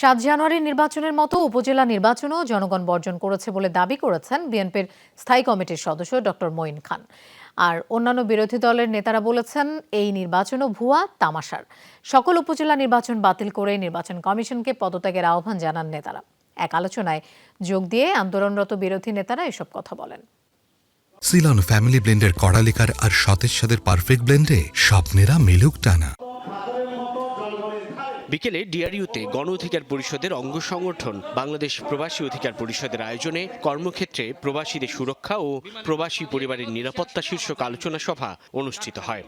সাত জানুয়ারির নির্বাচনের মতো উপজেলা নির্বাচনও জনগণ বর্জন করেছে বলে দাবি করেছেন বিএনপির স্থায়ী কমিটির সদস্য ডক্টর মঈন খান। আর অন্যান্য বিরোধী দলের নেতারা বলেছেন, এই নির্বাচনও ভুয়া, তামাশার। সকল উপজেলা নির্বাচন বাতিল করে নির্বাচন কমিশনকে পদত্যাগের আহ্বান জানান নেতারা। এক আলোচনায় যোগ দিয়ে আন্দোলনরত বিরোধী নেতারা এসব কথা বলেন। সিলন ফ্যামিলি ব্লেন্ডের কড়ালিকার আর সতেজ সাদের পারফেক্ট ব্লেন্ডে স্বপ্নেরা মিলুক টানা। বিকেলে ডিআরইউতে গণ অধিকার পরিষদের অঙ্গ সংগঠন বাংলাদেশ প্রবাসী অধিকার পরিষদের আয়োজনে কর্মক্ষেত্রে প্রবাসীদের সুরক্ষা ও প্রবাসী পরিবারের নিরাপত্তা শীর্ষক আলোচনা সভা অনুষ্ঠিত হয়।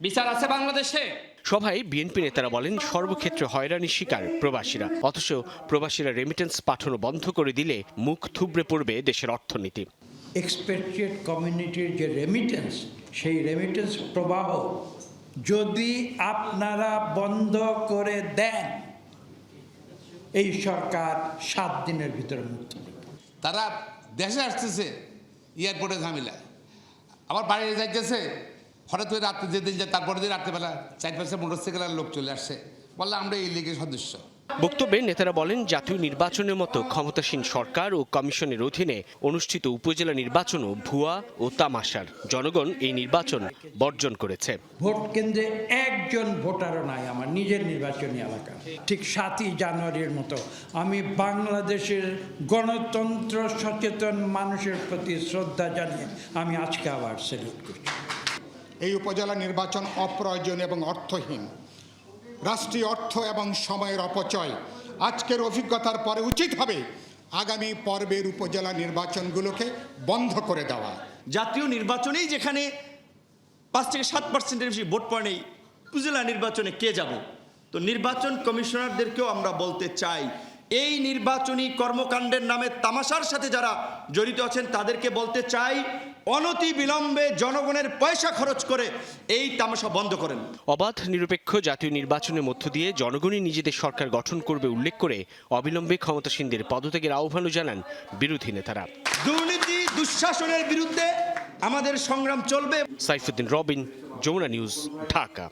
বিচার আছে বাংলাদেশে? সভায় বিএনপি নেতারা বলেন সর্বক্ষেত্রে হয়রানির শিকার প্রবাসীরা। অথচ প্রবাসীরা রেমিটেন্স পাঠানো বন্ধ করে দিলে মুখ থুবড়ে পড়বে দেশের অর্থনীতি। এক্সপেট্রিয়েট কমিউনিটির যে রেমিটেন্স সেই রেমিটেন্স প্রবাহ যদি আপনারা বন্ধ করে দেন, এই সরকার সাত দিনের ভিতরে মুক্ত তারা দেশে আসতেছে, এয়ারপোর্টে ঝামেলা। আবার বাইরে যাইতেছে, হঠাৎ করে রাত্রে যেদিন যায় তারপরে দিন রাত্রেবেলা চার পাঁচটা মোটরসাইকেলের লোক চলে আসছে বললাম আমরা এই লীগের সদস্য। বক্তব্যে নেতারা বলেন জাতীয় নির্বাচনের মতো ক্ষমতাসীন সরকার ও কমিশনের অধীনে অনুষ্ঠিত উপজেলা নির্বাচনও ভুয়া ও তামাশার। জনগণ এই নির্বাচন বর্জন করেছে। ভোট কেন্দ্রে একজন ভোটারও নাই আমার নিজের নির্বাচনী এলাকা। ঠিক সাতই জানুয়ারির মতো আমি বাংলাদেশের গণতন্ত্র সচেতন মানুষের প্রতি শ্রদ্ধা জানিয়ে আমি আজকে আবার সেলুট করছি। এই উপজেলা নির্বাচন অপ্রয়োজন এবং অর্থহীন। রাষ্ট্রীয় অর্থ এবং সময়ের অপচয়। আজকের অভিজ্ঞতার পরে উচিত হবে আগামী পর্বের উপজেলা নির্বাচনগুলোকে বন্ধ করে দেওয়া। জাতীয় নির্বাচনেই যেখানে পাঁচ থেকে সাত পার্সেন্টের বেশি ভোট পড়ে নেই, উপজেলা নির্বাচনে কে যাব? তো নির্বাচন কমিশনারদেরকেও আমরা বলতে চাই এই নির্বাচনী কর্মকাণ্ডের নামে তামাশার সাথে যারা জড়িত আছেন তাদেরকে বলতে চাই অনতি বিলম্বে জনগণের পয়সা খরচ করে এই তামাশা বন্ধ করেন। অবাধ নিরপেক্ষ জাতীয় নির্বাচনের মধ্য দিয়ে জনগণই নিজেদের সরকার গঠন করবে উল্লেখ করে অবিলম্বে ক্ষমতাসীনদের পদত্যাগের আহ্বানও জানান বিরোধী নেতারা। দুর্নীতি দুঃশাসনের বিরুদ্ধে আমাদের সংগ্রাম চলবে। সাইফুদ্দিন রবিন যমুনা নিউজ ঢাকা।